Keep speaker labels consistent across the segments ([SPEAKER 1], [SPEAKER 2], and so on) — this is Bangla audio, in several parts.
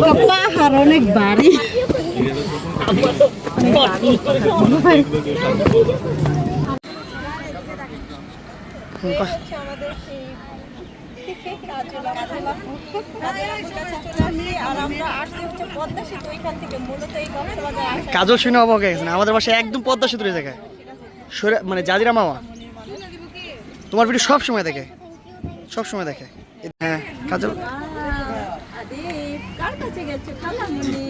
[SPEAKER 1] পাহাড় অনেক বাড়ি
[SPEAKER 2] কাজল শুনে অবাক গেছে না? আমাদের বাসায় একদম পদ্মা সেতুর জায়গায়। মানে জাজিরা মামা। তোমার ভিডিও সব সময় দেখে। সব সময় দেখে। হ্যাঁ কাজল।
[SPEAKER 1] কাছে গেছো খালামুনি।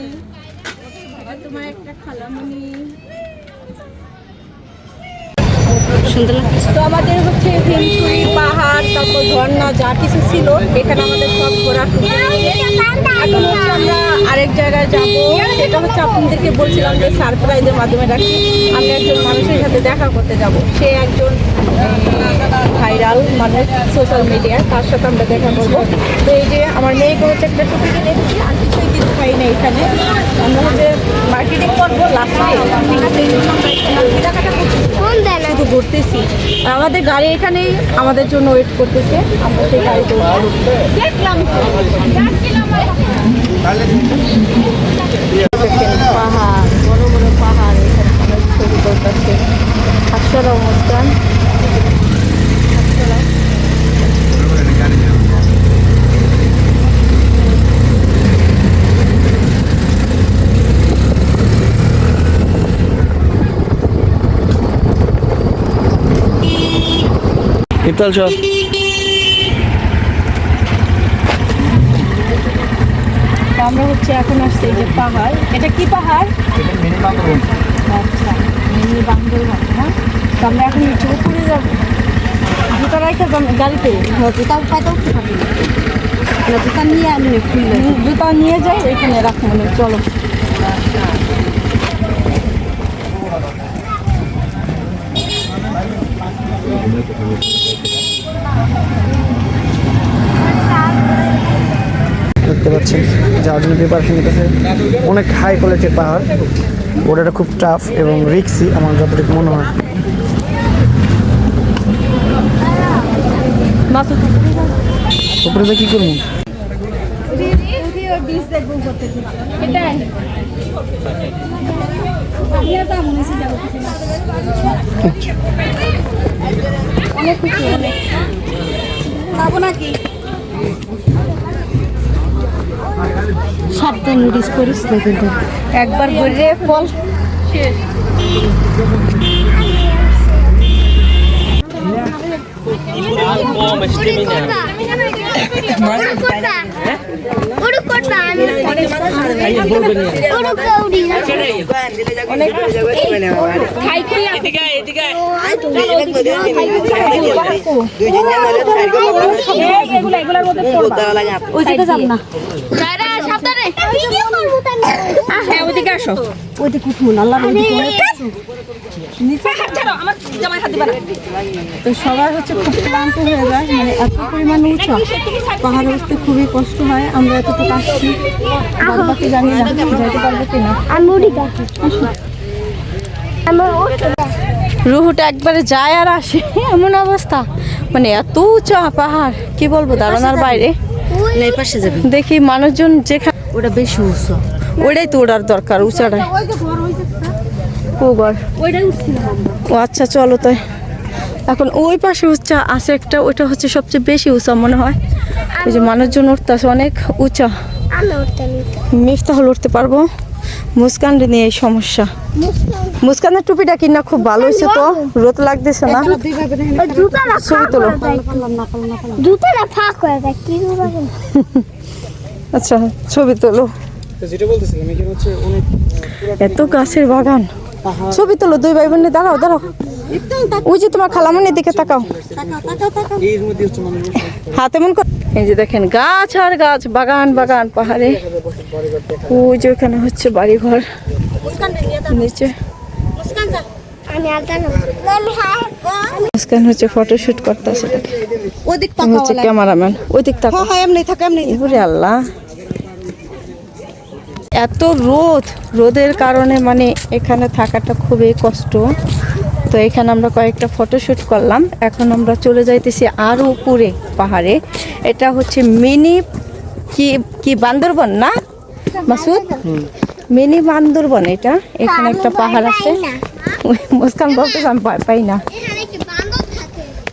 [SPEAKER 1] তোমার একটা খালামুনি। তো আমাদের হচ্ছে ভীমপুরি পাহাড় তারপর ঝর্ণা যা কিছু ছিল এখানে আমাদের সব ঘোরা। এখন হচ্ছে আমরা আরেক জায়গায় যাব। সেটা হচ্ছে আপনাদেরকে বলছিলাম যে সারপ্রাইজের মাধ্যমে রাখি আমি একজন মানুষের সাথে দেখা করতে যাব। সে একজন ভাইরাল মানে সোশ্যাল মিডিয়ায় তার সাথে আমরা দেখা করব। তো এই যে আমার মেয়েকে হচ্ছে একটা টুপি কিনে এসেছি আর কিছুই কিছু পাই না এখানে। আমরা হচ্ছে মার্কেটিং করব লাস্টে ঠিক আছে কেনাকাটা শুধু ঘুরতেছি। আর আমাদের গাড়ি এখানেই আমাদের জন্য ওয়েট করতেছে। আমরা সেই গাড়িতে দেখলাম পাহাড় বড় বড় পাহাড় এখানে অনেক ছবি করতেছে হাস্যরা মুস্কান
[SPEAKER 2] ইফতাল সব
[SPEAKER 1] আমরা হচ্ছে এখন আসছি এই যে পাহাড়। এটা কি পাহাড়? আচ্ছা মিনি বান্দরবান না তো আমরা এখন নিচে উপরে যাব। জুতা রাখা গাড়িতে। জুতা উপায় উঠতে না। না, জুতা নিয়ে আমি খুললে জুতা নিয়ে যাই এখানে রাখব না চলো।
[SPEAKER 2] দেখতে পাচ্ছেন। যার জন্য প্রিপারেশন নিতেছে। অনেক হাই কোয়ালিটির পাহাড়। ওটা খুব টাফ এবং রিক্সি আমার যতটুকু মনে হয়। উপরে কি করব?
[SPEAKER 1] অনেক খুশি যাব নাকি? সাবধান নোটিস করিস না কিন্তু একবার ঘুরে ফল হ্যাঁ? ওইদিকে আসো। ওইদিকে উঠুন আল্লাহ তো সবার হচ্ছে খুব ক্লান্ত হয়ে যায় মানে এত পরিমাণ উঁচা পাহাড়ে উঠতে খুবই কষ্ট হয় আমরা এতটুকু আসছি। জানি না যেতে পারব কিনা। রুহুটা একবারে যায় আর আসে এমন অবস্থা। মানে এত উঁচা পাহাড় কি বলব দাঁড়ানোর বাইরে। দেখি মানুষজন যেখানে
[SPEAKER 3] ওটা বেশি উঁচু
[SPEAKER 1] ওটাই তো ওড়ার দরকার উঁচাটায় ও ও আচ্ছা চলো তাই। এখন ওই পাশে উঁচা আছে একটা ওইটা হচ্ছে সবচেয়ে বেশি উঁচা মনে হয়। ওই যে মানুষজন উঠতেছে অনেক উঁচা। মিফতা হল উঠতে পারব। মুস্কান নিয়ে এই সমস্যা। মুস্কানের টুপিটা কিনা খুব ভালো হয়েছে তো রোদ লাগতেছে না। ছবি তোলো।
[SPEAKER 4] জুতাটা ফাঁক হয়ে যায় কি করব
[SPEAKER 1] আচ্ছা ছবি তোলো।
[SPEAKER 2] যেটা বলতেছিলাম এখানে হচ্ছে অনেক
[SPEAKER 1] এত গাছের বাগান। ছবি তোলো দুই ভাই বোনে দাঁড়াও দাঁড়াও। ওই যে তোমার খালামনের দিকে তাকাও। হাতে মন কর এই যে দেখেন গাছ আর গাছ বাগান বাগান পাহাড়ে। ওই যে ওখানে হচ্ছে বাড়ি ঘর নিচে।
[SPEAKER 4] হ্যাঁ
[SPEAKER 1] মুস্কান হচ্ছে ফটোশুট করতেছে।
[SPEAKER 3] ওদিক
[SPEAKER 1] হচ্ছে ক্যামেরাম্যান ওই দিক তাকাও।
[SPEAKER 3] হ্যাঁ এমনি থাকে এমনি
[SPEAKER 1] আল্লাহ। এত রোদ রোদের কারণে মানে এখানে থাকাটা খুবই কষ্ট। তো এখানে আমরা কয়েকটা ফটোশুট করলাম। এখন আমরা চলে যাইতেছি আরও উপরে পাহাড়ে। এটা হচ্ছে মিনি কি কি বান্দরবন না? মাসুদ? মিনি বান্দরবন এটা। এখানে একটা পাহাড় আছে। মুসকান বলতেছে আমি পাই না।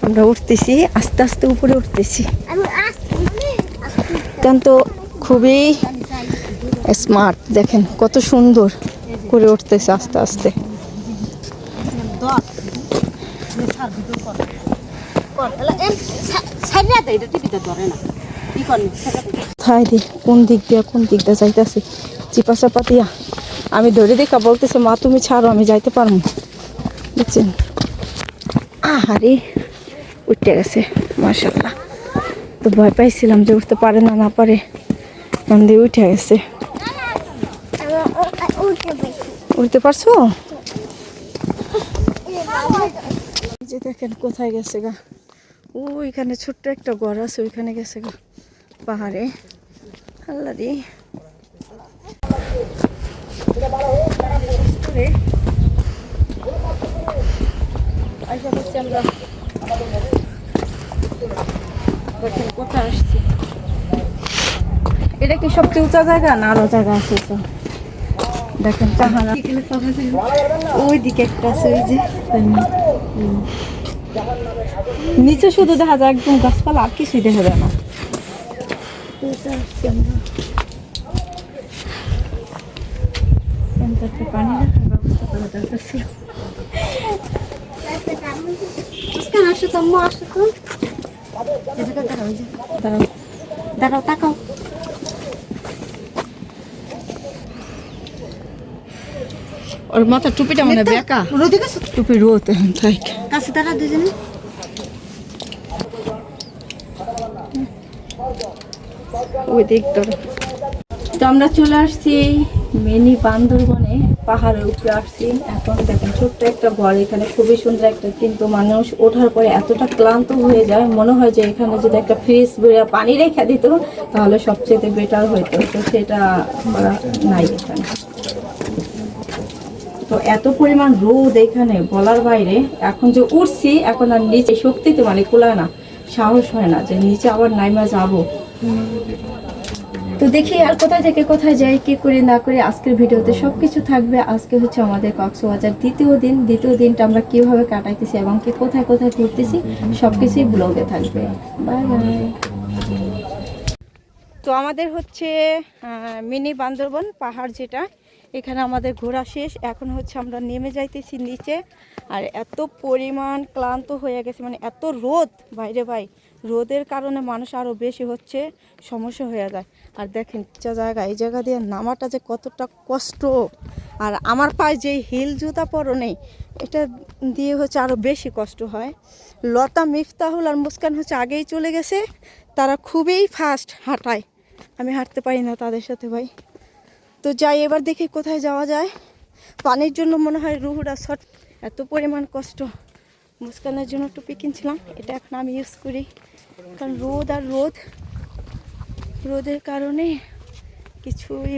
[SPEAKER 1] আমরা উঠতেছি আস্তে আস্তে উপরে উঠতেছি।
[SPEAKER 4] আসছি।
[SPEAKER 1] অত্যন্ত খুবই স্মার্ট, দেখেন কত সুন্দর করে উঠতেছে আস্তে আস্তে। কোন দিক দিয়া কোন দিক দিয়া যাইতেছে? চিপা চাপা দিয়া। আমি ধরে দেখা বলতেছে, মা, তুমি ছাড়ো, আমি যাইতে পারব দেখছেন আহারে উঠতে গেছে মার্শাল্লাহ তো ভয় পাইছিলাম যে উঠতে পারে না না পারে। এখান দিয়ে উঠে গেছে
[SPEAKER 4] আমি উঠতে পারছি
[SPEAKER 1] উঠতে পারছ? যে দেখেন কোথায় গেছে গা। ও এখানে ছোট্ট একটা ঘর আছে, ওইখানে গেছে গা পাহাড়ে। আল্লাহ করছি আমরা। কোথায় আসছি। এটা কি সবচেয়ে উঁচা জায়গা না আরও জায়গা আছে দেখেন চাহানা ওই দিকে একটা আছে ওই যে নিচে শুধু দেখা যায় একদম গাছপালা আর কিছুই দেখা যায় না এইটা আসছি আমরা। এখানটা একটা পানি রাখার ব্যবস্থা করা দরকার ছিল।
[SPEAKER 4] মুস্কান আসো তো আম্মু আসো তো
[SPEAKER 1] দাঁড়াও দাঁড়াও তাকাও ওর মাথা টুপিটা মানে বেকা
[SPEAKER 3] রোদে গেছো?
[SPEAKER 1] টুপি রোদ থাক
[SPEAKER 3] কাছে দাঁড়া দুজনে।
[SPEAKER 1] ওই দিক ধরো তো আমরা চলে আসছি মিনি বান্দরবনে পাহাড়ের উপরে আসছি। এখন দেখেন ছোট্ট একটা ঘর এখানে খুবই সুন্দর একটা কিন্তু মানুষ ওঠার পরে এতটা ক্লান্ত হয়ে যায় মনে হয় যে এখানে যদি একটা ফ্রিজ বেড়ে পানি রেখে দিত তাহলে সবচেয়ে বেটার হইতো। তো সেটা নাই এখানে। তো এত পরিমাণ রোদ এখানে বলার বাইরে, এখন যে উঠছি, এখন আর নিচে শক্তিতে মানে কুলায় না, সাহস হয় না যে নিচে আবার নাইমা যাব। তো দেখি আর কোথায় থেকে কোথায় যাই, কি করি না করি, আজকের ভিডিওতে সব কিছু থাকবে। আজকে হচ্ছে আমাদের কক্সবাজার দ্বিতীয় দিন। দ্বিতীয় দিনটা আমরা কীভাবে কাটাইতেছি এবং কি কোথায় কোথায় ঘুরতেছি সব কিছুই ব্লগে থাকবে। বাই বাই তো আমাদের হচ্ছে মিনি বান্দরবন পাহাড় যেটা এখানে আমাদের ঘোরা শেষ। এখন হচ্ছে আমরা নেমে যাইতেছি নিচে। আর এত পরিমাণ ক্লান্ত হয়ে গেছে মানে এত রোদ। বাইরে ভাই, রোদের কারণে মানুষ আরও বেশি হচ্ছে, সমস্যা হয়ে যায়। আর দেখেন যা জায়গা, এই জায়গা দিয়ে নামাটা যে কতটা কষ্ট। আর আমার পায়ে যে হিল জুতা পরো নেই, এটা দিয়ে হচ্ছে আরও বেশি কষ্ট হয়। লতা মিফতাহুল আর মুস্কান হচ্ছে আগেই চলে গেছে, তারা খুবই ফাস্ট হাঁটায়। আমি হাঁটতে পারি না তাদের সাথে ভাই। তো যাই, এবার দেখি কোথায় যাওয়া যায়। পানির জন্য মনে হয় রুহুরা শট এত পরিমাণ কষ্ট। মুস্কানের জন্য টুপি কিনছিলাম, এটা এখন আমি ইউজ করি। কারণ রোদ আর রোদ, রোদের কারণে কিছুই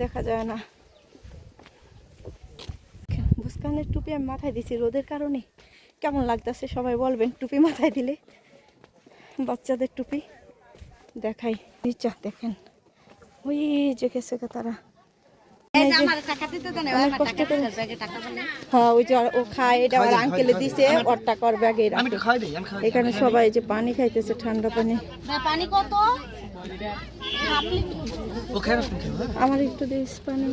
[SPEAKER 1] দেখা যায় না। মুস্কানের টুপি আমি মাথায় দিছি রোদের কারণে। কেমন লাগতেছে সবাই বলবেন, টুপি মাথায় দিলে? বাচ্চাদের টুপি দেখাই, নিচা দেখেন। ওই যে গেছে তারা। হ্যাঁ ওই যে ও খায় এটা আর আঙ্কেলে দিছে ওর টাকা ওর ব্যাগে এখানে সবাই যে পানি খাইতেছে ঠান্ডা পানি।
[SPEAKER 4] পানি কত?
[SPEAKER 2] ও খাই না শুনছি
[SPEAKER 1] আমার একটু দিস পানি।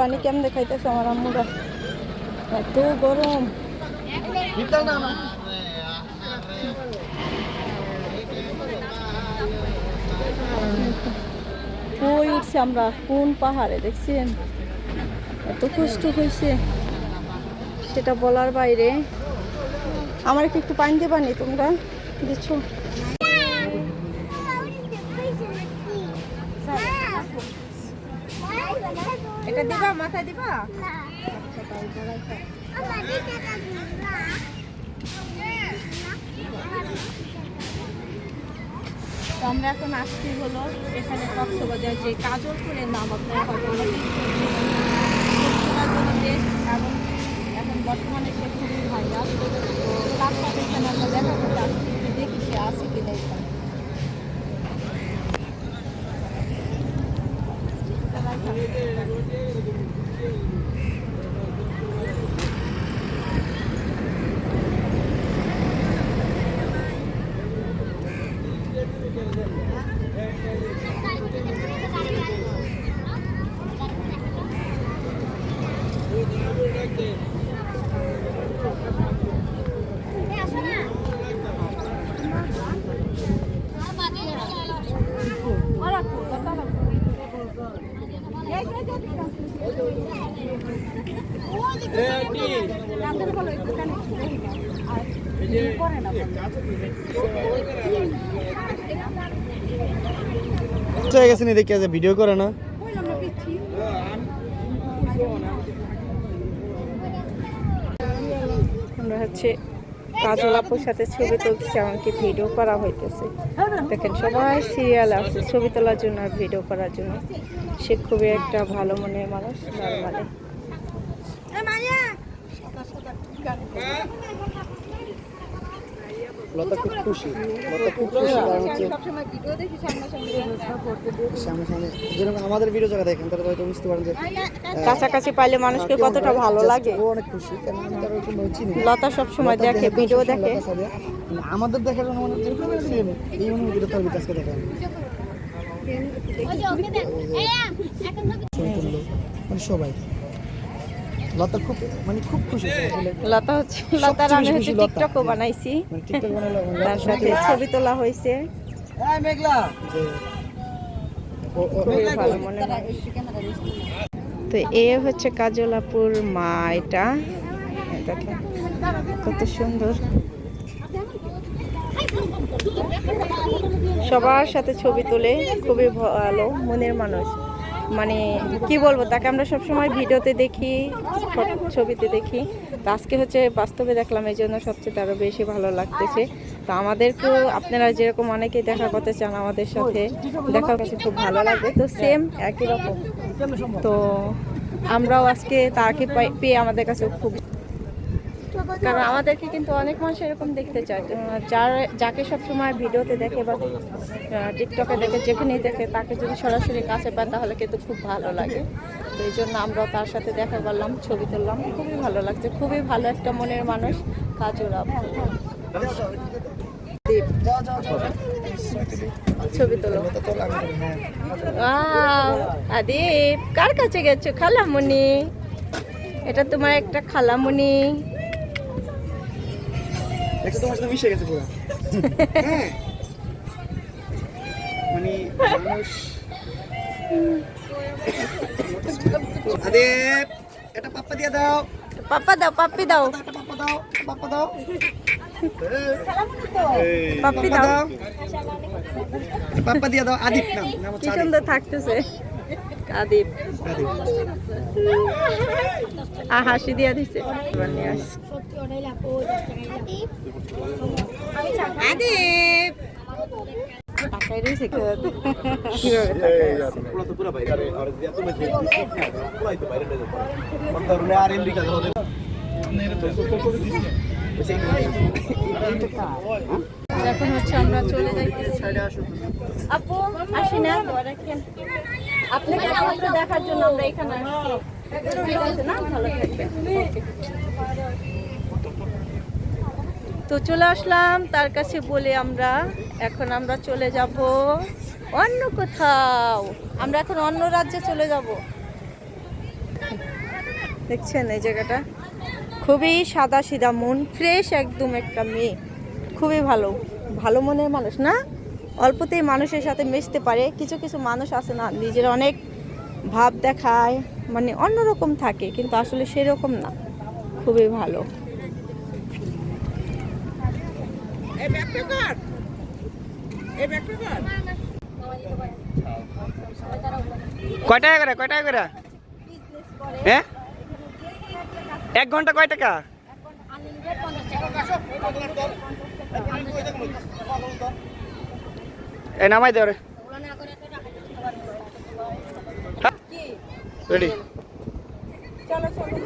[SPEAKER 1] পানি কেমন খাইতেছে আমার আম্মুরা? এত গরম। ওই উঠছে আমরা কোন পাহাড়ে দেখছেন? এত কষ্ট হয়েছে সেটা বলার বাইরে। আমার কি একটু পানি দেবানি তোমরা? দিচ্ছ এটা দিবা মাথায় দিবা? তো আমরা এখন আসছি হলো এখানে কক্সবাজার যে কাজল ফুলের নাম আপনারা এবং এখন বর্তমানে সে খুবই ভাইরাল তো তার সাথে এখানে আমরা দেখা করতে আসছি একটু দেখি সে আছে কিনা এখানে
[SPEAKER 2] হয়ে গেছে নি দেখে ভিডিও করে না।
[SPEAKER 1] আমরা হচ্ছে কাজল আপুর সাথে ছবি তুলতেছি আমাকে ভিডিও করা হইতেছে। দেখেন সবাই সিরিয়াল আছে ছবি তোলার জন্য আর ভিডিও করার জন্য। সে খুবই একটা ভালো মনের মানুষ নর্মালি
[SPEAKER 2] লতা খুব খুশি। লতা খুব খুশি কারণ হচ্ছে সামনে সামনে যেরকম আমাদের ভিডিও যারা দেখেন তারা তো হয়তো বুঝতে পারেন যে
[SPEAKER 1] কাছাকাছি পাইলে মানুষকে কতটা ভালো লাগে।
[SPEAKER 2] ও অনেক খুশি কারণ আমি তার ওরকম ভাবে চিনি
[SPEAKER 1] লতা সব সময় দেখে
[SPEAKER 2] দেখে
[SPEAKER 1] ভিডিও দেখে।
[SPEAKER 2] আমাদের দেখার জন্য মনে হচ্ছে সেম এই অনুভূতিটা তার বিকাশকে দেখেন সবাই। লতা খুব মানে খুব খুশি
[SPEAKER 1] লতা হচ্ছে লতার আমি হচ্ছে টিকটকও বানাইছি।
[SPEAKER 2] মানে মানে
[SPEAKER 1] তার সাথে ছবি তোলা হয়েছে। তো এ হচ্ছে কাজলাপুর মা এটা। দেখেন কত সুন্দর। সবার সাথে ছবি তোলে খুবই ভালো মনের মানুষ। মানে কি বলব, তাকে আমরা সবসময় ভিডিওতে দেখি ছবিতে দেখি। তো আজকে হচ্ছে বাস্তবে দেখলাম, এই জন্য সবচেয়ে আরও বেশি ভালো লাগতেছে। তো আমাদেরকেও আপনারা যেরকম অনেকে দেখা করতে চান আমাদের সাথে দেখা কাছে খুব ভালো লাগবে। তো সেম একই রকম। তো আমরাও আজকে তাকে পেয়ে আমাদের কাছে খুব কারণ আমাদেরকে কিন্তু অনেক মানুষ এরকম দেখতে চায়। যার যাকে সবসময় ভিডিওতে দেখে বা টিকটকে দেখে যেখানেই দেখে তাকে যদি সরাসরি কাছে পায় তাহলে কিন্তু খুব ভালো লাগে। তো এই জন্য আমরাও তার সাথে দেখা করলাম ছবি তুললাম। খুবই ভালো লাগছে। খুবই ভালো একটা মনের মানুষ। দীপ, ছবি তোলো। আদিপ কার কাছে গেছো? খালামুনি। এটা তোমার একটা খালামুনি।
[SPEAKER 2] দেখছ তোমার সাথে মিশে গেছে পুরো। হ্যাঁ। মানে মানুষ আরে এটা পাপ্পা দিয়ে দাও।
[SPEAKER 1] পাপ্পা দাও পাপ্পি দাও।
[SPEAKER 2] পাপ্পা দাও পাপ্পা দাও।
[SPEAKER 1] পাপ্পি দাও।
[SPEAKER 2] দাও। পাপ্পা দিয়ে দাও আদিপ নাম। নাম
[SPEAKER 1] কি সুন্দর থাকতেছে। আদিপ
[SPEAKER 2] আদিপ
[SPEAKER 1] আ হাসি দিয়া দিছে। এখন হচ্ছে আমরা চলে যাইতেছি। আপু দেখার জন্য আমরা এখানে আসছি? না? ভালো থাকবেন। তো চলে আসলাম তার কাছে বলে আমরা, এখন আমরা চলে যাব অন্য কোথাও। আমরা এখন অন্য রাজ্যে চলে যাব। দেখছেন এই জায়গাটা? খুবই সাদা সিধা মন, ফ্রেশ একদম একটা মেয়ে। খুবই ভালো ভালো মনের মানুষ, না? অল্পতেই মানুষের সাথে মিশতে পারে, কিছু কিছু মানুষ আছে না, নিজের অনেক ভাব দেখায় মানে অন্যরকম থাকে, কিন্তু আসলে সেরকম না। খুবই ভালো।
[SPEAKER 2] কয় টাকা করে কয় টাকা করে? হ্যাঁ? এক ঘণ্টা কয় টাকা? এ নামাই দে রেডি
[SPEAKER 1] চলো চলো।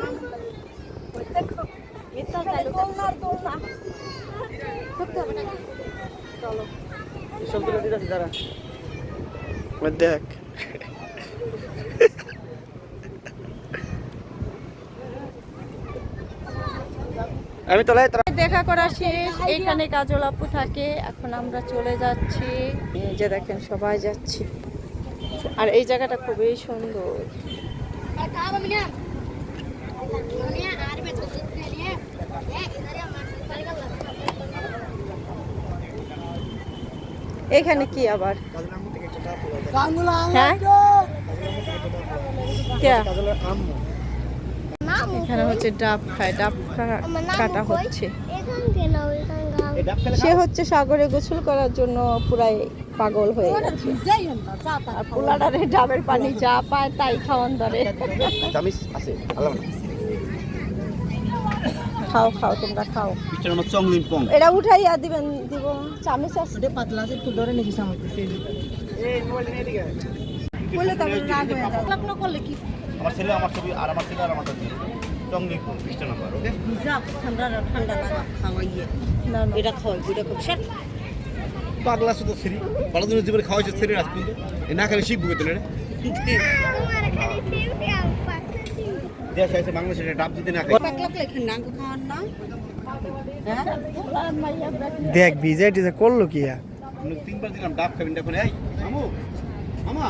[SPEAKER 1] দেখ।
[SPEAKER 2] আমি তো
[SPEAKER 1] দেখা করা শেষ। এখানে কাজল আপু থাকে। এখন আমরা চলে যাচ্ছি। যে দেখেন সবাই যাচ্ছি। আর এই জায়গাটা খুবই সুন্দর। এখানে কি আবার? হ্যাঁ? এখানে হচ্ছে ডাব খায় ডাব কাটা হচ্ছে। সে হচ্ছে সাগরে গোসল করার জন্য পুরাই পাগল হয়ে গেছে। আর পোলাডারে ডাবের পানি যা পায় তাই খাওয়ান ধরে। খাও খাও তোমরা খাও।
[SPEAKER 5] আমার পং।
[SPEAKER 1] এটা উঠাইয়া দিবেন দিব। চামিচ আছে। বলে তারপর রাগ হয়ে যাবে লাগল করলে কি?
[SPEAKER 5] আমার ছেলে আমার ছবি আর আমার ছেলে আর আমার ছবি চংলিং পং পিছনে নাম্বার ওকে
[SPEAKER 3] ঠান্ডা ঠান্ডা লাগা খাওয়াইয়ে।
[SPEAKER 1] না না।
[SPEAKER 3] এটা খাওয়াই এটা খুব সেট
[SPEAKER 5] পাগলা শুধু জীবনে খাওয়াইছে না খালি শিখব রে দেশ আছে বাংলাদেশে ডাব দিতে না খাই।
[SPEAKER 1] ব্রাক-
[SPEAKER 2] দেখ বিজয় টিজে করল কি
[SPEAKER 5] তিনবার দিলাম ডাব খাবেন দেখুন এই আমু আমা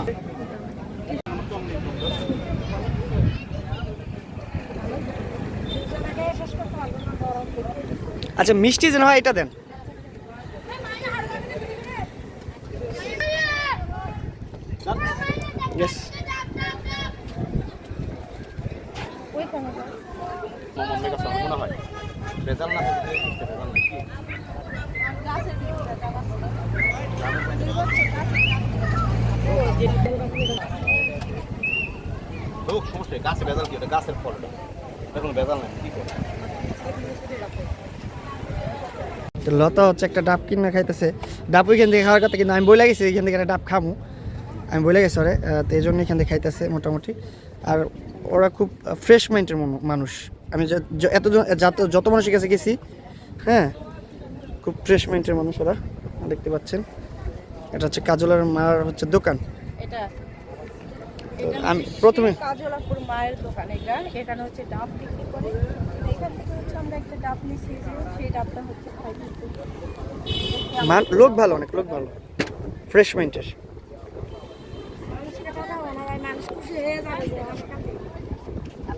[SPEAKER 2] আচ্ছা মিষ্টি যেন হয় এটা দেন। ইয়েস লতা হচ্ছে একটা ডাব কিনে খাইতেছে। ডাব ওইখান থেকে খাওয়ার কথা, কিন্তু আমি বলে গেছি, এখান থেকে একটা ডাব খামু। আমি বলে গেছি ওরে তো এই জন্য এখান থেকে খাইতেছে মোটামুটি। আর ওরা খুব ফ্রেশ মাইন্ডের মানুষ। আমি এতজন যত যত মানুষের কাছে গেছি হ্যাঁ খুব ফ্রেশ মাইন্ডের মানুষ ওরা দেখতে পাচ্ছেন। এটা হচ্ছে কাজলের মার হচ্ছে দোকান।
[SPEAKER 1] এটা
[SPEAKER 2] আমি প্রথমে
[SPEAKER 1] কাজলাপুর মায়ের দোকান এটা। এখানে হচ্ছে ডাব বিক্রি করে। এখান থেকে হচ্ছে আমরা একটা ডাব নিয়েছি সেই ডাবটা হচ্ছে খাইতেছি
[SPEAKER 2] মান লোক ভালো অনেক লোক ভালো। ফ্রেশ মাইন্ডের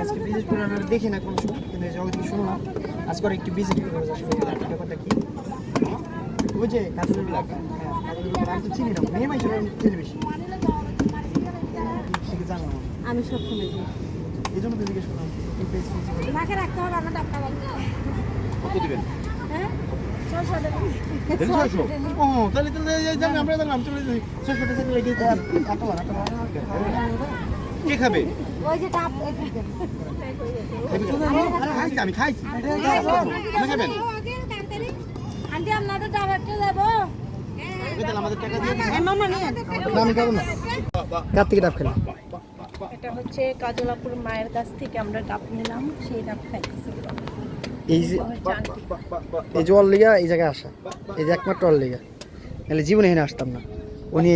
[SPEAKER 2] আজকে ভিজিট করে আমরা দেখি না কোনো সময় কিন্তু জগৎ শুনলাম আজকে একটু ভিজিট করে যাচ্ছি ব্যাপারটা কি? ওই যে কাজলের এলাকা হ্যাঁ আমি তো চিনি না মেয়ে মাইছে চিনি বেশি। জানো?
[SPEAKER 1] আমি সব শুনে
[SPEAKER 2] এই জন্য তো জিজ্ঞেস করলাম এই পেজ
[SPEAKER 1] মাকে রাখতে হবে আমরা ডাবটা
[SPEAKER 5] কত দিবেন?
[SPEAKER 1] হ্যাঁ? টাকা
[SPEAKER 5] ও তাহলে তাহলে আমরা জানলাম চলে যাই।
[SPEAKER 2] ছয়শো টাকা লেগে কাটলা কাটলা
[SPEAKER 5] কে খাবে?
[SPEAKER 1] ওই যে ডাব
[SPEAKER 5] খাইছি আমি
[SPEAKER 1] ডাব
[SPEAKER 2] খেলাম
[SPEAKER 1] এটা হচ্ছে কাজলাপুর মায়ের কাছ থেকে আমরা ডাব নিলাম সেই ডাব খাইতেছি
[SPEAKER 2] এই যে এই যে ওর লিগা এই জায়গায় আসা এই যে একমাত্র ওর লিগা নাহলে জীবনে এখানে আসতাম না
[SPEAKER 3] উনি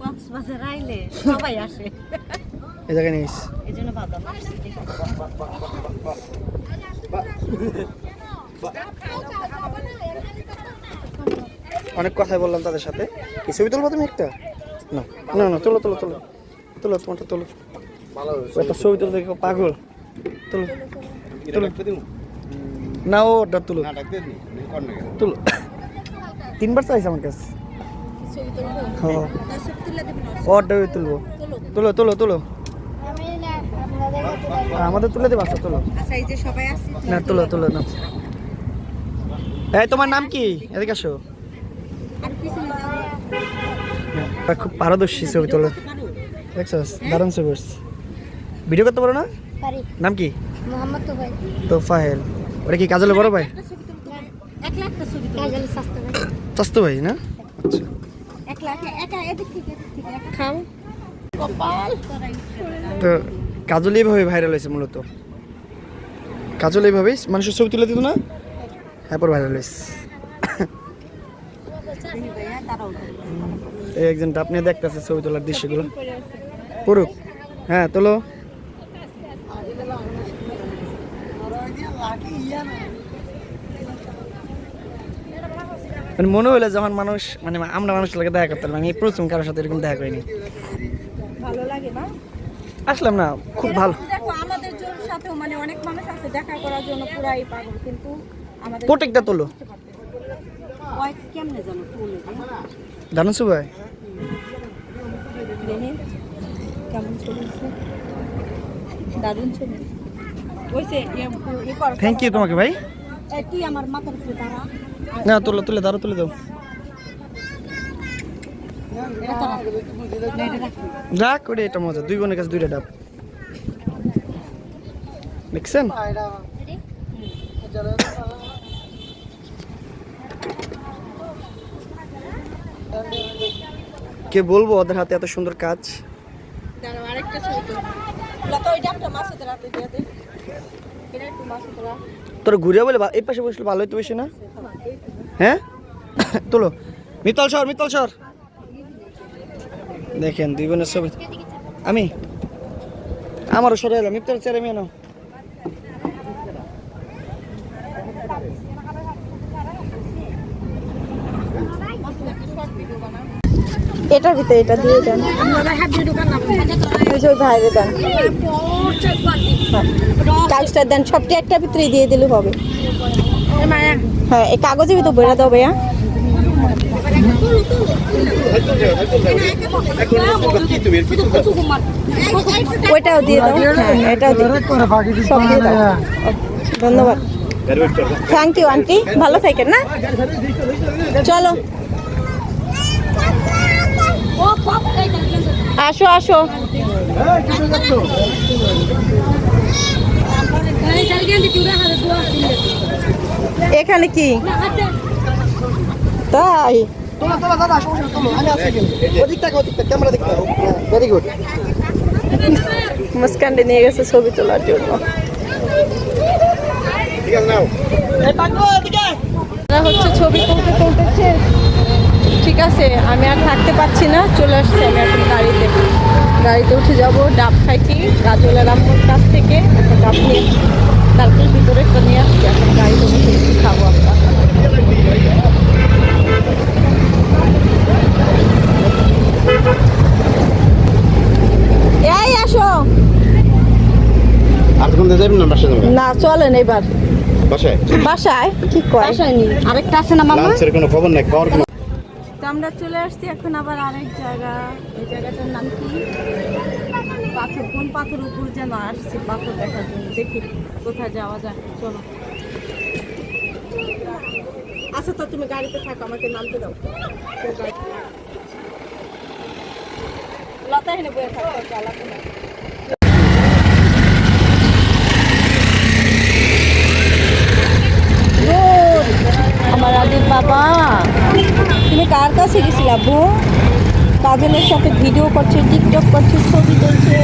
[SPEAKER 3] কক্সবাজার আইলে সবাই আসে
[SPEAKER 2] এই জায়গায়
[SPEAKER 3] এই দেখি।
[SPEAKER 2] অনেক কথাই বললাম তাদের সাথে। কি ছবি তুলবো তুমি একটা? না না না তোলো তোলো তোলো। তোলো তোমারটা তোলো।
[SPEAKER 5] ভালো
[SPEAKER 2] একটা ছবি তুলতে পাগল। তোলো
[SPEAKER 5] দিন
[SPEAKER 2] না ও ওটা তুলো। তুলো। তিনবার চাইছে আমার কাছে। হ্যাঁ ওটা তুলবো। তুলো তুলো তুলো
[SPEAKER 4] আমি না আপনাদের
[SPEAKER 2] আর আমাদের তুলে দেবো আচ্ছা তুলো।
[SPEAKER 3] আচ্ছা এই যে সবাই আসছে
[SPEAKER 2] না তুলো তুলো না এই তোমার নাম কি? এদিকে আসো। হ্যাঁ, খুব পারদর্শী ছবি তোলা। দেখছস দারুণ ছবি ভিডিও করতে পারো না? নাম কি?
[SPEAKER 4] মোহাম্মদ তো ভাই
[SPEAKER 2] ফাহেল ওটা কি কাজলে বড় ভাই?
[SPEAKER 3] এক লাখ একটা ছবি তুলো।
[SPEAKER 4] কাজল সস্তা ভাই।
[SPEAKER 2] না?
[SPEAKER 3] এক লাখ একা এদিক থেকে এদিক থেকে একা।
[SPEAKER 1] খাও। কপাল।
[SPEAKER 2] তো কাজল এইভাবে ভাইরাল হয়েছে মূলত। কাজল এইভাবেই মানুষের ছবি তুলে দিত না? হ্যাঁ পর ভাইরাল হয়েছে। এই একজন ডাব নিয়ে দেখতেছে ছবি তোলার দৃশ্যগুলো। পুরুক হ্যাঁ তোলো। মানে মনে হলো যখন মানুষ মানে আমরা মানুষের লাগে দেখা করতাম আমি প্রথম কারোর সাথে এরকম দেখা করিনি
[SPEAKER 1] ভালো লাগে না?
[SPEAKER 2] আসলাম না খুব ভালো।
[SPEAKER 1] দেখো আমাদের জন্য সাথেও মানে অনেক মানুষ আছে দেখা করার জন্য পুরাই পাগল কিন্তু আমাদের
[SPEAKER 2] প্রত্যেকটা তোলো।
[SPEAKER 3] ওই কেমনে জানো তুলে?
[SPEAKER 2] জানো ভাই
[SPEAKER 1] কেমন দারুণ ওইসে
[SPEAKER 2] থ্যাংক ইউ তোমাকে ভাই।
[SPEAKER 3] তুই আমার মাথার উপরে দাঁড়া।
[SPEAKER 2] না তুলে তুলে দাঁড়ো তুলে দাও।
[SPEAKER 3] রাখি।
[SPEAKER 2] ওটা এটা মজা। দুই বোনের কাছে দুইটা ডাব। দেখছেন? কে বলব ওদের হাতে এত সুন্দর কাজ? তোর ঘুরে বলে বা- এই পাশে বসলে ভালো হইতো বেশি না? হ্যাঁ? তোলো। মিতল সর মিতল সর। দেখেন দুই বোনের ছবি। আমি? আমারও সরে এলো মিতল চেরে মেয়ে নাও।
[SPEAKER 1] এটার ভিতরে এটা দিয়ে দেন। বাইরে দেন। কাগজটা দেন সবটি একটা ভিতরে দিয়ে দিলে হবে। হ্যাঁ এই কাগজের ভিতরে বইরা দাও ভাইয়া
[SPEAKER 5] কি তুমি এর পিছনে যাও।
[SPEAKER 1] ওইটাও দিয়ে দাও। হ্যাঁ এটাও সব ধন্যবাদ। Thank you aunty. ভালো থাকেন, না? চলো। আসো আসো। এখানে কি? তাই।
[SPEAKER 2] তোলা তোলা দাদা সমস্যা তোলো আমি ওদিক থেকে ওদিক থেকে ক্যামেরা দেখতে ভেরি গুড
[SPEAKER 1] মুস্কানডে নিয়ে গেছে ছবি তোলার জন্য।
[SPEAKER 5] ঠিক আছে
[SPEAKER 1] তারা হচ্ছে ছবি তুলতে তুলতে শেষ। ঠিক আছে আমি আর থাকতে পারছি না চলে আসছি আমি এখন গাড়িতে। গাড়িতে উঠে যাব ডাব খাইছি গাজলের আম্মুর কাছ থেকে একটা ডাব নিয়ে তারপর ভিতরে একটা নিয়ে আসছি এখন গাড়িতে উঠে খাব আমরা। এই আসো।
[SPEAKER 5] আর কোন যাবেন না বাসায় যাবেন
[SPEAKER 1] না চলেন এবার।
[SPEAKER 5] বাসায়?
[SPEAKER 1] বাসায়? কি কয়? বাসায় নি আরেকটা আছে না মামা?
[SPEAKER 5] লাঞ্চের কোনো খবর নাই খাওয়ার কোনো
[SPEAKER 1] তো আমরা চলে আসছি এখন আবার আরেক জায়গা। এই জায়গাটার নাম কি? পাথর কোন পাথর উপর যেন আসছি পাথর দেখার জন্য। দেখি কোথায় যাওয়া যায়। চলো। আচ্ছা তো তুমি গাড়িতে থাকো আমাকে নামতে দাও। লতা এখানে আমার আদির বাবা। তুমি কার কাছে গেছিল আব্বু? কাজলের সাথে ভিডিও করছে টিকটক করছে, ছবি তুলছে।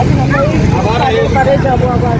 [SPEAKER 1] এখন আমরা যাব আবার।